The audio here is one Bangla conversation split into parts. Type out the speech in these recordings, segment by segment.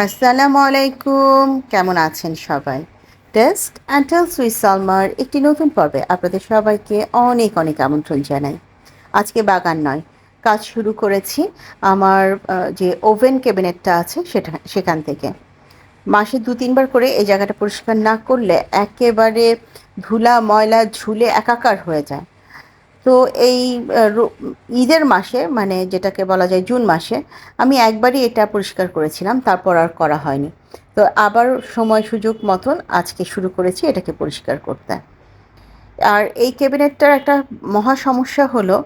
আসসালামু আলাইকুম। কেমন আছেন সবাই? টেস্ট অ্যান্ড টেল সুইস সালমার একটি নতুন পর্বে আপনাদের সবাইকে অনেক অনেক আমন্ত্রণ জানাই। আজকে বাগান নয়, কাজ শুরু করেছি আমার যে ওভেন ক্যাবিনেটটা আছে সেটা, সেখান থেকে। মাসে দু তিনবার করে এই জায়গাটা পরিষ্কার না করলে একেবারে ধুলা, ময়লা ঝুলে একাকার হয়ে যায়। তো এই ঈদের মাসে মানে যেটাকে বলা যায় জুন মাসে, আমি একবারই এটা পরিষ্কার করেছিলাম, তারপর আর করা হয়নি। তো আবার সময় সুযোগ মতন আজকে শুরু করেছি এটাকে পরিষ্কার করতে। আর এই ক্যাবিনেটটার একটা মহা সমস্যা হলো,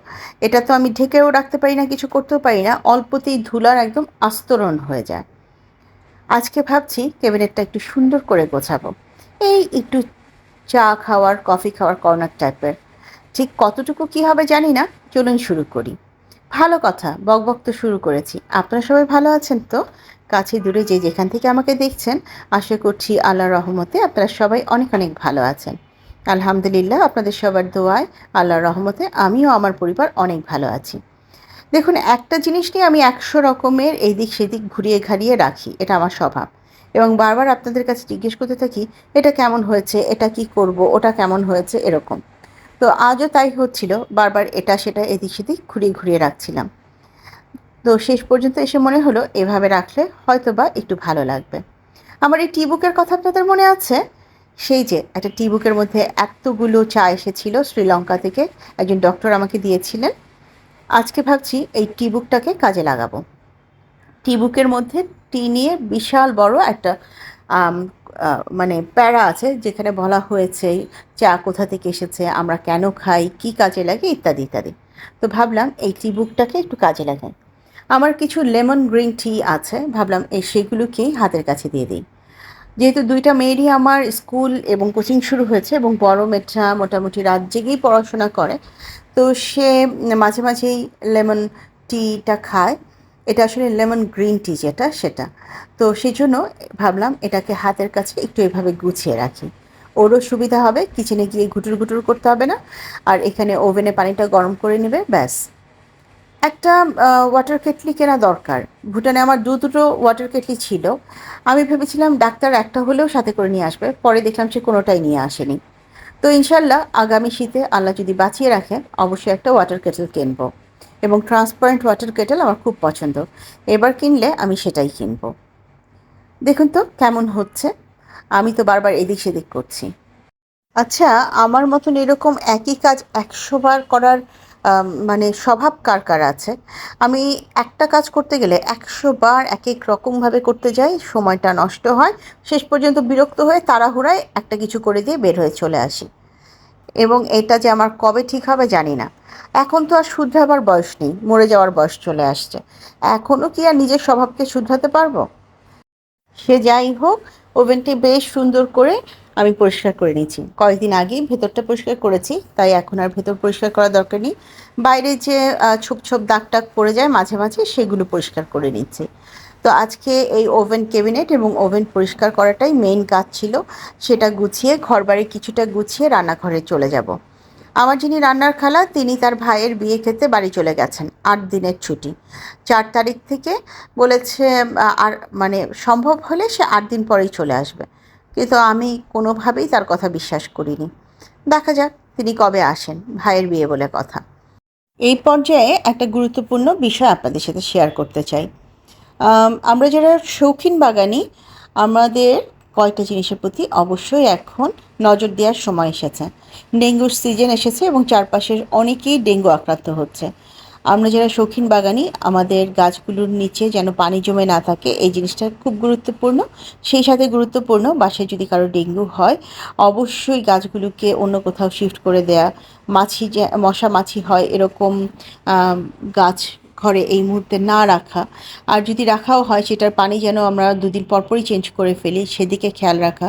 এটা তো আমি ঢেকেও রাখতে পারি না, কিছু করতেও পারি না, অল্পতেই ধুলার একদম আস্তরণ হয়ে যায়। আজকে ভাবছি ক্যাবিনেটটা একটু সুন্দর করে গোছাবো। এই একটু চা খাওয়ার, কফি খাওয়ার কর্নার টাইপের। ঠিক কতটুকু কি হবে জানি না, চলুন শুরু করি। ভালো কথা বকবক তো শুরু করেছি। আপনারা সবাই ভালো আছেন তো? কাছে দূরে যে যেখান থেকে আমাকে দেখছেন, আশা করছি আল্লাহ রহমতে আপনারা সবাই অনেক অনেক ভালো আছেন। আলহামদুলিল্লাহ, আপনাদের সবার দোয়ায় আল্লাহর রহমতে আমিও আমার পরিবার অনেক ভালো আছি। দেখুন, একটা জিনিস নিয়ে আমি একশো রকমের এই দিক সেদিক ঘুরিয়ে ঘাড়িয়ে রাখি, এটা আমার স্বভাব। এবং বারবার আপনাদের কাছে জিজ্ঞেস করতে থাকি, এটা কেমন হয়েছে? এটা কি করব? ওটা কেমন হয়েছে? এরকম। তো আজও তাই হচ্ছিল, বারবার এটা সেটা এদিক সেদিক ঘুরিয়ে ঘুরিয়ে রাখছিলাম। তো শেষ পর্যন্ত এসে মনে হলো, এভাবে রাখলে হয়তো বা একটু ভালো লাগবে। আমার এই টি বুকের কথা আপনাদের মনে আছে? সেই যে, একটা টি বুকের মধ্যে এতগুলো চা এসেছিল শ্রীলঙ্কা থেকে, একজন ডক্টর আমাকে দিয়েছিলেন। আজকে ভাবছি এই টি বুকটাকে কাজে লাগাবো। টি বুকের মধ্যে টি নিয়ে বিশাল বড় একটা মানে প্যারা আছে যেখানে বলা হয়েছে চা কোথা থেকে এসেছে, আমরা কেন খাই, কি কাজে লাগে ইত্যাদি ইত্যাদি। তো ভাবলাম এই টি বুকটাকে একটু কাজে লাগাই। আমার কিছু লেমন গ্রিন টি আছে, ভাবলাম এই সেগুলোকেই হাতের কাছে দিয়ে দিই। যেহেতু দুইটা মেয়েরই আমার স্কুল এবং কোচিং শুরু হয়েছে এবং বড় মেয়েটা মোটামুটি রাত জেগেই পড়াশোনা করে, তো সে মাঝে মাঝেই লেমন টিটা খায়। এটা আসলে লেমন গ্রিন টি যেটা, সেটা। তো সেই জন্য ভাবলাম এটাকে হাতের কাছে একটু এভাবে গুছিয়ে রাখি। ওরও সুবিধা হবে, কিচেনে গিয়ে ঘুটুর ঘুটুর করতে হবে না। আর এখানে ওভেনে পানিটা গরম করে নেবে, ব্যাস। একটা ওয়াটার কেটলি কেনা দরকার। ভুটানে আমার দু দুটো ওয়াটার কেটলি ছিল। আমি ভেবেছিলাম ডাক্তার একটা হলেও সাথে করে নিয়ে আসবে, পরে দেখলাম সে কোনোটাই নিয়ে আসেনি। তো ইনশাল্লাহ আগামী শীতে আল্লাহ যদি বাঁচিয়ে রাখেন, অবশ্যই একটা ওয়াটার কেটল কিনবো। এবং ট্রান্সপারেন্ট ওয়াটার কেটেল আমার খুব পছন্দ। এবার কিনলে আমি সেটাই কিনব। দেখুন তো, কেমন হচ্ছে? আমি তো বারবার এদিক সেদিক করছি। আচ্ছা আমার মতন এরকম একই কাজ একশো বার করার মানে স্বভাব কার কার আছে? আমি একটা কাজ করতে গেলে একশো বার এক এক রকমভাবে করতে যাই, সময়টা নষ্ট হয়, শেষ পর্যন্ত বিরক্ত হয়ে তাড়াহুড়ায় একটা কিছু করে দিয়ে বের হয়ে চলে আসি। এবং এটা যে আমার কবে ঠিক হবে জানি না। এখন তো আর শুধরাবার বয়স নেই, মরে যাওয়ার বয়স চলে আসছে। এখনও কি আর নিজের স্বভাবকে শুধরাতে পারব? সে যাই হোক, ওভেনটি বেশ সুন্দর করে আমি পরিষ্কার করে নিয়েছি। কয়েকদিন আগেই ভেতরটা পরিষ্কার করেছি, তাই এখন আর ভেতর পরিষ্কার করা দরকার নেই। বাইরে যে ছোপ ছোপ দাগ টাগ পড়ে যায় মাঝে মাঝে, সেগুলো পরিষ্কার করে নিচ্ছি। তো আজকে এই ওভেন ক্যাবিনেট এবং ওভেন পরিষ্কার করাটাই মেইন কাজ ছিল। সেটা গুছিয়ে, ঘরবাড়ি কিছুটা গুছিয়ে রান্নাঘরে চলে যাব। আমার যিনি রান্নার খালা, তিনি তার ভাইয়ের বিয়ে খেতে বাড়ি চলে গেছেন, আট দিনের ছুটি। চার তারিখ থেকে বলেছে আর মানে সম্ভব হলে সে আট দিন পরেই চলে আসবে। কিন্তু আমি কোনোভাবেই তার কথা বিশ্বাস করিনি। দেখা যাক, তিনি কবে আসেন, ভাইয়ের বিয়ে বলে কথা। এই পর্যায়ে একটা গুরুত্বপূর্ণ বিষয় আপনাদের সাথে শেয়ার করতে চাই। আমরা যারা শৌখিন বাগানি, আমাদের কয়টা জিনিসের প্রতি অবশ্যই এখন নজর দেওয়ার সময় এসেছে। ডেঙ্গুর সিজন এসেছে এবং চারপাশের অনেকেই ডেঙ্গু আক্রান্ত হচ্ছে। আমরা যারা শৌখিন বাগানি, আমাদের গাছগুলোর নিচে যেন পানি জমে না থাকে, এই জিনিসটা খুব গুরুত্বপূর্ণ। সেই সাথে গুরুত্বপূর্ণ, বাসায় যদি কারও ডেঙ্গু হয়, অবশ্যই গাছগুলোকে অন্য কোথাও শিফট করে দেয়া। মাছি যে মশা মাছি হয়, এরকম গাছ ঘরে এই মুহূর্তে না রাখা। আর যদি রাখাও হয়, সেটার পানি যেন আমরা দুদিন পরপরই চেঞ্জ করে ফেলি, সেদিকে খেয়াল রাখা।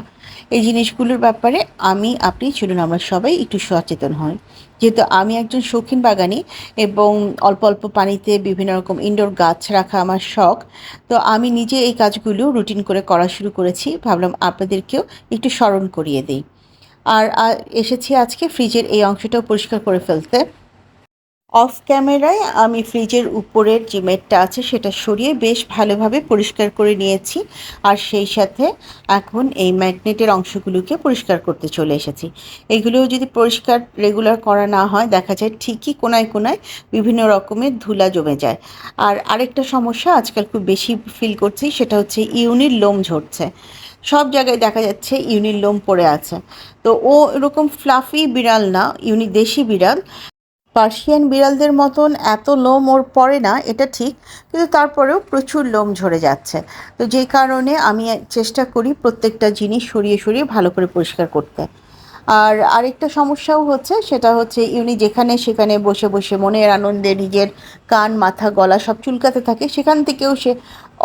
এই জিনিসগুলোর ব্যাপারে আমি, আপনি চলুন, আমরা সবাই একটু সচেতন হই। যেহেতু আমি একজন শৌখিন বাগানি এবং অল্প অল্প পানিতে বিভিন্ন রকম ইনডোর গাছ রাখা আমার শখ, তো আমি নিজে এই কাজগুলো রুটিন করে করা শুরু করেছি। ভাবলাম আপনাদেরকেও একটু স্মরণ করিয়ে দিই। আর এসেছি আজকে ফ্রিজের এই অংশটাও পরিষ্কার করে ফেলতে। অফ ক্যামেরায় আমি ফ্রিজের উপরের যে মেটটা আছে সেটা সরিয়ে বেশ ভালোভাবে পরিষ্কার করে নিয়েছি। আর সেই সাথে এখন এই ম্যাগনেটের অংশগুলোকে পরিষ্কার করতে চলে এসেছি। এগুলোও যদি পরিষ্কার রেগুলার করা না হয়, দেখা যায় ঠিকই কোনায় কোনায় বিভিন্ন রকমের ধুলা জমে যায়। আর আরেকটা সমস্যা আজকাল খুব বেশি ফিল করছি, সেটা হচ্ছে ইউনির লোম ঝরছে। সব জায়গায় দেখা যাচ্ছে ইউনির লোম পড়ে আছে। তো ও এরকম ফ্লাফি বিড়াল না ইউনি দেশি বিড়াল। পার্সিয়ান বিড়ালদের মতন এত লোম ওর পড়ে না, এটা ঠিক, কিন্তু তারপরেও প্রচুর লোম ঝরে যাচ্ছে। তো যেই কারণে আমি চেষ্টা করি প্রত্যেকটা জিনিস সরিয়ে সরিয়ে ভালো করে পরিষ্কার করতে। আর আরেকটা সমস্যাও হচ্ছে, সেটা হচ্ছে ইউনি যেখানে সেখানে বসে বসে মনের আনন্দে নিজের কান, মাথা, গলা সব চুলকাতে থাকে, সেখান থেকেও সে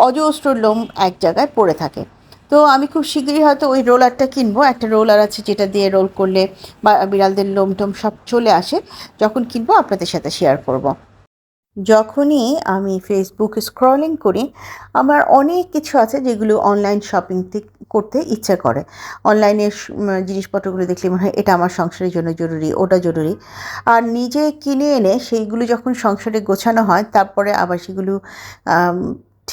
অজস্র লোম এক জায়গায় পড়ে থাকে। তো আমি খুব শীঘ্রই হয়তো ওই রোলারটা কিনবো। একটা রোলার আছে যেটা দিয়ে রোল করলে বা বিড়ালদের লোম টোম সব চলে আসে, যখন কিনবো আপনাদের সাথে শেয়ার করব। যখনই আমি ফেসবুক স্ক্রলিং করি, আমার অনেক কিছু আছে যেগুলো অনলাইন শপিং করতে ইচ্ছা করে। অনলাইনে জিনিসপত্রগুলো দেখলে মনে হয় এটা আমার সংসারের জন্য জরুরি, ওটা জরুরি। আর নিজে কিনে এনে সেইগুলো যখন সংসারে গোছানো হয়, তারপরে আবার সেগুলো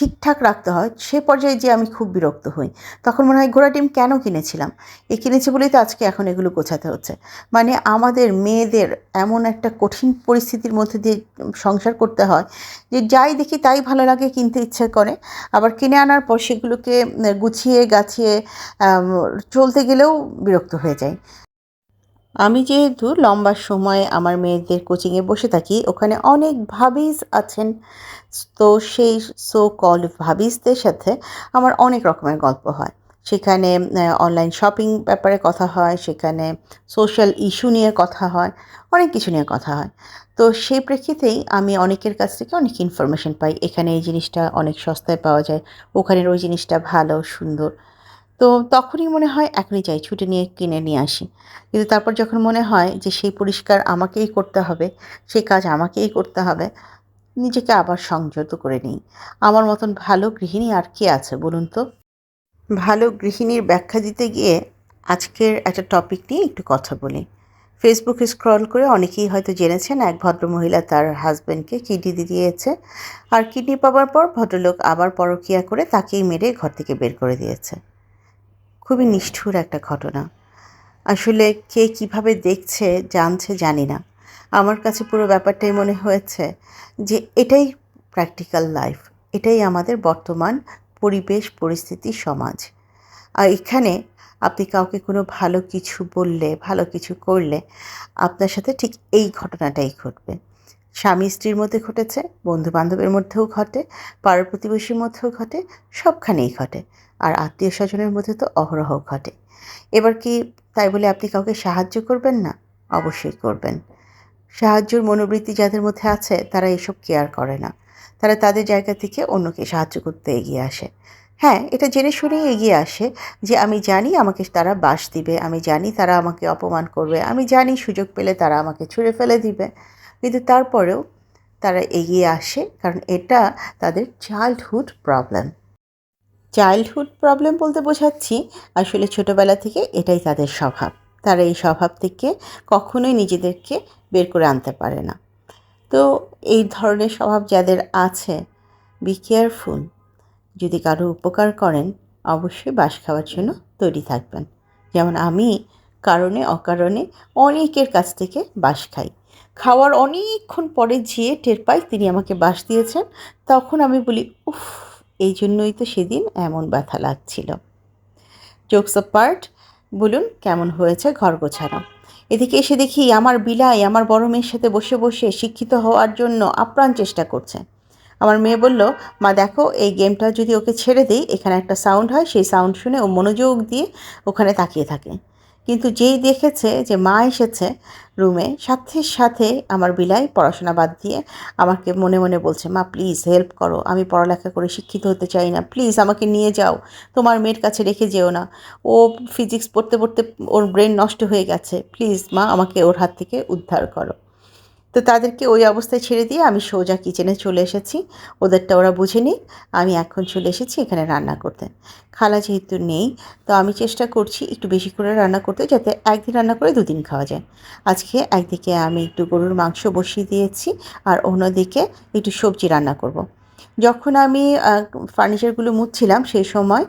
ঠিকঠাক রাখতে হয়, সে পর্যায়ে যে আমি খুব বিরক্ত হই। তখন মনে হয়, ঘোড়া ডিম কেন কিনেছিলাম? এ কিনেছি বলেই তো আজকে এখন এগুলো গোছাতে হচ্ছে। মানে আমাদের মেয়েদের এমন একটা কঠিন পরিস্থিতির মধ্যে দিয়ে সংসার করতে হয় যে, যাই দেখি তাই ভালো লাগে, কিনতে ইচ্ছে করে। আবার কিনে আনার পর সেগুলোকে গুছিয়ে, গাছিয়ে চলতে গেলেও বিরক্ত হয়ে যায় আমি যেহেতু লম্বা সময় আমার মেয়েদের কোচিংয়ে বসে থাকি, ওখানে অনেক ভাবিস আছেন। তো সেই সো কল ভাবিসদের সাথে আমার অনেক রকমের গল্প হয়। সেখানে অনলাইন শপিং ব্যাপারে কথা হয়, সেখানে সোশ্যাল ইস্যু নিয়ে কথা হয়, অনেক কিছু নিয়ে কথা হয়। তো সেই প্রেক্ষিতেই আমি অনেকের কাছ থেকে অনেক ইনফরমেশন পাই। এখানে এই জিনিসটা অনেক সস্তায় পাওয়া যায়, ওখানের ওই জিনিসটা ভালো, সুন্দর। তো তখনই মনে হয় এখনই চাই ছুটি নিয়ে কিনে নিয়ে আসি। কিন্তু তারপর যখন মনে হয় যে সেই পরিষ্কার আমাকেই করতে হবে, সেই কাজ আমাকেই করতে হবে, নিজেকে আবার সংযত করে নিই। আমার মতন ভালো গৃহিণী আর কে আছে বলুন তো? ভালো গৃহিণীর ব্যাখ্যা দিতে গিয়ে আজকের একটা টপিক নিয়ে একটু কথা বলি। ফেসবুকে স্ক্রল করে অনেকেই হয়তো জেনেছেন এক ভদ্রমহিলা তার হাজব্যান্ডকে কিডনি দিয়েছে আর কিডনি পাওয়ার পর ভদ্রলোক আবার পরকিয়া করে তাকেই মেরে ঘর থেকে বের করে দিয়েছে। খুবই নিষ্ঠুর একটা ঘটনা। আসলে কে কীভাবে দেখছে, জানছে জানি না। আমার কাছে পুরো ব্যাপারটাই মনে হয়েছে যে এটাই প্র্যাকটিক্যাল লাইফ এটাই আমাদের বর্তমান পরিবেশ, পরিস্থিতি, সমাজ। আর এখানে আপনি কাউকে কোনো ভালো কিছু বললে, ভালো কিছু করলে আপনার সাথে ঠিক এই ঘটনাটাই ঘটবে। স্বামী স্ত্রীর মধ্যে ঘটেছে বন্ধু বান্ধবের মধ্যেও ঘটে, পাড়ার প্রতিবেশীর মধ্যেও ঘটে, সবখানেই ঘটে। আর আত্মীয় স্বজনের মধ্যে তো অহরহ ঘটে। এবার কি তাই বলে আপনি কাউকে সাহায্য করবেন না? অবশ্যই করবেন। সাহায্যর মনোবৃত্তি যাদের মধ্যে আছে, তারা এসব কেয়ার করে না। তারা তাদের জায়গা থেকে অন্যকে সাহায্য করতে এগিয়ে আসে। হ্যাঁ এটা জেনে শুনেই এগিয়ে আসে যে আমি জানি আমাকে তারা বাস দিবে, আমি জানি তারা আমাকে অপমান করবে, আমি জানি সুযোগ পেলে তারা আমাকে ছুঁড়ে ফেলে দিবে। কিন্তু তারপরেও তারা এগিয়ে আসে কারণ এটা তাদের চাইল্ডহুড প্রবলেম চাইল্ডহুড প্রবলেম বলতে বোঝাচ্ছি। আসলে ছোটোবেলা থেকে এটাই তাদের স্বভাব। তারা এই স্বভাব থেকে কখনোই নিজেদেরকে বের করে আনতে পারে না। তো এই ধরনের স্বভাব যাদের আছে বি কেয়ারফুল যদি কারও উপকার করেন, অবশ্যই বাস খাওয়ার জন্য তৈরি থাকবেন। যেমন আমি কারণে, অকারণে অনেকের কাছ থেকে বাস খাই। খাওয়ার অনেকক্ষণ পরে যেয়ে টের পাই, তিনি আমাকে বাস দিয়েছেন, তখন আমি বলি, উফ এই জন্যই তো সেদিন এমন ব্যথা লাগছিল। জোকস পার্ট, বলুন কেমন হয়েছে ঘর গোছানো? এদিকে এসে দেখি আমার বিলাই আমার বড় মেয়ের সাথে বসে বসে শিক্ষিত হওয়ার জন্য আপ্রাণ চেষ্টা করছে। আমার মেয়ে বলল, মা, দেখো, এই গেমটা যদি ওকে ছেড়ে দিই, এখানে একটা সাউন্ড হয়, সেই সাউন্ড শুনে ও মনোযোগ দিয়ে ওখানে তাকিয়ে থাকে। কিন্তু যেই দেখেছে যে মা এসেছে রুমে, সাথে সাথে আমার বিলাই পড়াশোনা বাদ দিয়ে আমাকে মনে মনে বলছে, মা প্লিজ হেল্প করো। আমি পড়ালেখা করে শিক্ষিত হতে চাই না। প্লিজ আমাকে নিয়ে যাও। তোমার মেয়ের কাছে রেখে যেও না। ও ফিজিক্স পড়তে পড়তে ওর ব্রেন নষ্ট হয়ে গেছে। প্লিজ মা, আমাকে ওর হাত থেকে উদ্ধার করো। তো তাদেরকে ওই অবস্থায় ছেড়ে দিয়ে আমি সোজা কিচেনে চলে এসেছি। ওদেরটা ওরা বুঝে নিই আমি এখন চলে এসেছি এখানে রান্না করতে। খালা যেহেতু নেই, তো আমি চেষ্টা করছি একটু বেশি করে রান্না করতে যাতে একদিন রান্না করে দুদিন খাওয়া যায়। আজকে একদিকে আমি একটু গরুর মাংস বসিয়ে দিয়েছি আর অন্যদিকে একটু সবজি রান্না করব। যখন আমি ফার্নিচারগুলো মুছছিলাম সেই সময়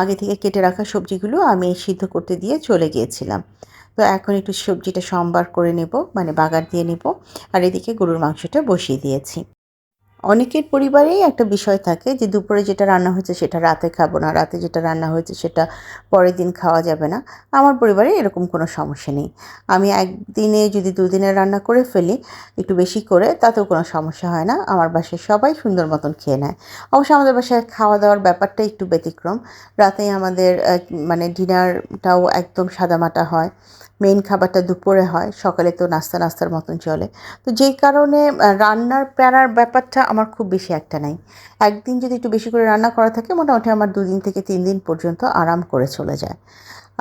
আগে থেকে কেটে রাখা সবজিগুলো আমি সিদ্ধ করতে দিয়ে চলে গিয়েছিলাম। তো এখন একটু সবজিটা সম্বার করে নেব মানে বাগার দিয়ে নেব। আর এদিকে গরুর মাংসটা বসিয়ে দিয়েছি। অনেকের পরিবারেই একটা বিষয় থাকে যে দুপুরে যেটা রান্না হয়েছে সেটা রাতে খাব না, রাতে যেটা রান্না হয়েছে সেটা পরের দিন খাওয়া যাবে না। আমার পরিবারে এরকম কোনো সমস্যা নেই। আমি একদিনে যদি দুদিনে রান্না করে ফেলি, একটু বেশি করে, তাতেও কোনো সমস্যা হয় না। আমার বাসায় সবাই সুন্দর মতন খেয়ে নেয়। অবশ্য আমাদের বাসায় খাওয়া দাওয়ার ব্যাপারটা একটু ব্যতিক্রম। রাতেই আমাদের মানে ডিনারটাও একদম সাদামাটা হয়। মেইন খাবারটা দুপুরে হয়। সকালে তো নাস্তা নাস্তার মতন চলে। তো যেই কারণে রান্নার প্যারার ব্যাপারটা আমার খুব বেশি একটা নাই। একদিন যদি একটু বেশি করে রান্না করা থাকে, মোটামুটি আমার দুদিন থেকে তিন দিন পর্যন্ত আরাম করে চলে যায়।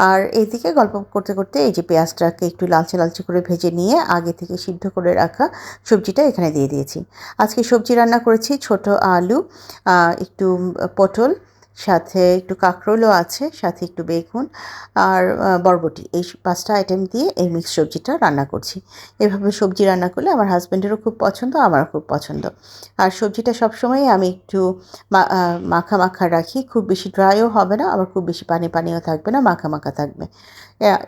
আর এইদিকে গল্প করতে করতে এই যে পেঁয়াজটাকে একটু লালচে লালচে করে ভেজে নিয়ে আগে থেকে সিদ্ধ করে রাখা সবজিটা এখানে দিয়ে দিয়েছি। আজকে সবজি রান্না করেছি ছোট আলু একটু পটল সাথে একটু কাঁকরোলও আছে, সাথে একটু বেগুন আর বরবটি। এই পাঁচটা আইটেম দিয়ে এই মিক্স সবজিটা রান্না করছি। এভাবে সবজি রান্না করলে আমার হাজব্যান্ডেরও খুব পছন্দ, আমারও খুব পছন্দ। আর সবজিটা সবসময় আমি একটু মাখা মাখা রাখি, খুব বেশি ড্রাইও হবে না, আবার খুব বেশি পানি পানিও থাকবে না, মাখা মাখা থাকবে।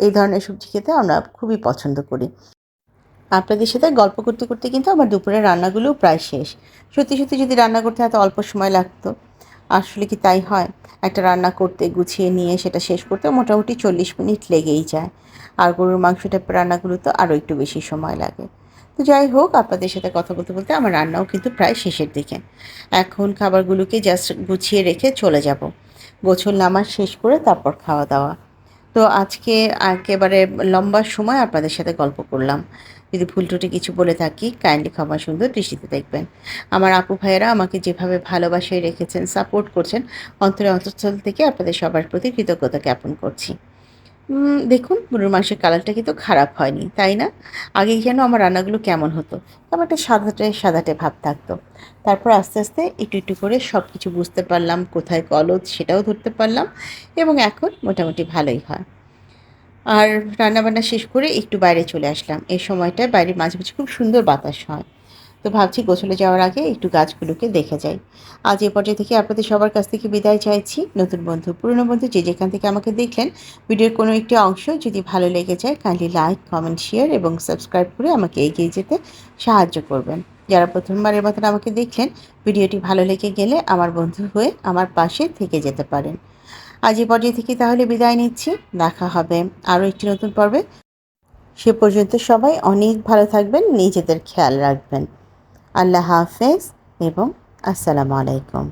এই ধরনের সবজি খেতে আমরা খুবই পছন্দ করি। আপনাদের সাথে গল্প করতে করতে কিন্তু আমার দুপুরের রান্নাগুলোও প্রায় শেষ। সত্যি সত্যি যদি রান্না করতে এত অল্প সময় লাগতো আসলে কি তাই হয়? একটা রান্না করতে গুছিয়ে নিয়ে সেটা শেষ করতে মোটামুটি চল্লিশ মিনিট লেগেই যায়। আর গরুর মাংসটা রান্নাগুলো তো আরও একটু বেশি সময় লাগে। তো যাই হোক, আপনাদের সাথে কথা বলতে বলতে আমার রান্নাও কিন্তু প্রায় শেষের দিকে। এখন খাবারগুলোকে জাস্ট গুছিয়ে রেখে চলে যাব। গোছল নামাজ শেষ করে তারপর খাওয়া দাওয়া তো আজকে একেবারে লম্বা সময় আপনাদের সাথে গল্প করলাম। যদি ভুল টুটি কিছু বলে থাকি কাইন্ডলি ক্ষমা সুন্দর দৃষ্টিতে দেখবেন। আমার আপু ভাইয়েরা আমাকে যেভাবে ভালোবাসায় রেখেছেন সাপোর্ট করছেন, অন্তরে অন্তঃস্থল থেকে আপনাদের সবার প্রতি কৃতজ্ঞতা জ্ঞাপন করছি। দেখুন গরুর মাংসের কালারটা কিন্তু খারাপ হয়নি, তাই না? আগে যেন আমার রান্নাগুলো কেমন হতো। কেমন একটা সাদাটে সাদাটে ভাব থাকতো। তারপর আস্তে আস্তে একটু একটু করে সব কিছু বুঝতে পারলাম, কোথায় গলদ সেটাও ধরতে পারলাম এবং এখন মোটামুটি ভালোই হয়। আর রান্নাবান্না শেষ করে একটু বাইরে চলে আসলাম। এই সময়টায় বাইরে মাঝে মাঝে খুব সুন্দর বাতাস হয়। তো ভাবছি গোছলে যাওয়ার আগে একটু গাছগুলোকে দেখে যাই। আজ এ পর্যায়ে থেকে আপনাদের সবার কাছ থেকে বিদায় চাইছি। নতুন বন্ধু, পুরনো বন্ধু যে যেখান থেকে আমাকে দেখলেন, ভিডিওর কোনো একটি অংশ যদি ভালো লেগে যায় কাইন্ডলি লাইক কমেন্ট শেয়ার এবং সাবস্ক্রাইব করে আমাকে এগিয়ে যেতে সাহায্য করবেন। যারা প্রথমবারের মতন আমাকে দেখলেন, ভিডিওটি ভালো লেগে গেলে আমার বন্ধু হয়ে আমার পাশে থেকে যেতে পারেন। আজ এই পর্যায়ে থেকে তাহলে বিদায় নিচ্ছি। দেখা হবে আরও একটি নতুন পর্বে। সে পর্যন্ত সবাই অনেক ভালো থাকবেন, নিজেদের খেয়াল রাখবেন। আল্লাহ হাফেজ এবং আসসালামু আলাইকুম।